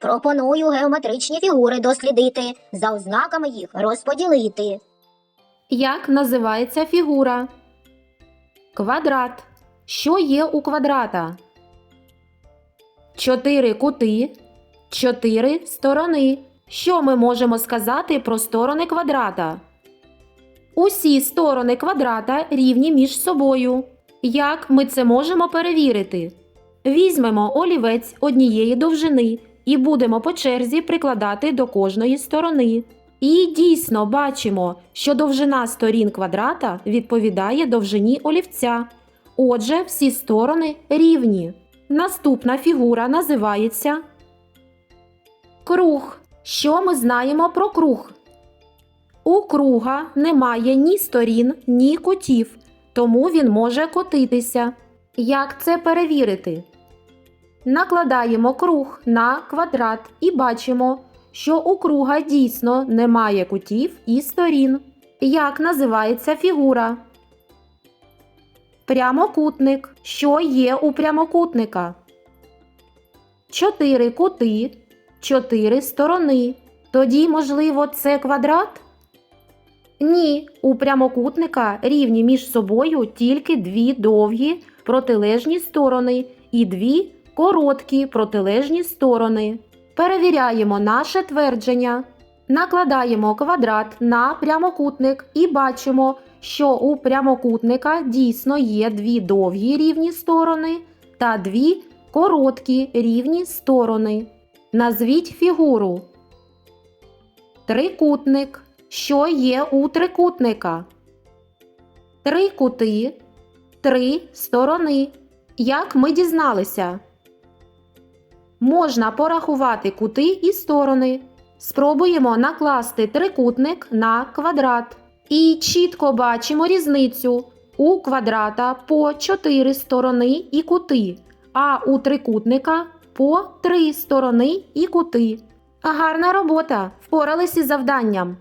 Пропоную геометричні фігури дослідити, за ознаками їх розподілити. Як називається фігура? Квадрат. Що є у квадрата? Чотири кути, чотири сторони. Що ми можемо сказати про сторони квадрата? Усі сторони квадрата рівні між собою. Як ми це можемо перевірити? Візьмемо олівець однієї довжини і будемо по черзі прикладати до кожної сторони. І дійсно бачимо, що довжина сторін квадрата відповідає довжині олівця. Отже, всі сторони рівні. Наступна фігура називається круг. Що ми знаємо про круг? У круга немає ні сторін, ні кутів, тому він може котитися. Як це перевірити? Накладаємо круг на квадрат і бачимо, що у круга дійсно немає кутів і сторін. Як називається фігура? Прямокутник. Що є у прямокутника? Чотири кути, чотири сторони. Тоді, можливо, це квадрат? Ні, у прямокутника рівні між собою тільки дві довгі протилежні сторони і дві короткі протилежні сторони. Перевіряємо наше твердження. Накладаємо квадрат на прямокутник і бачимо, що у прямокутника дійсно є дві довгі рівні сторони та дві короткі рівні сторони. Назвіть фігуру. Трикутник. Що є у трикутника? Три кути, три сторони. Як ми дізналися? Можна порахувати кути і сторони. Спробуємо накласти трикутник на квадрат. І чітко бачимо різницю. У квадрата по 4 сторони і кути, а у трикутника по 3 сторони і кути. Гарна робота! Впоралися із завданням.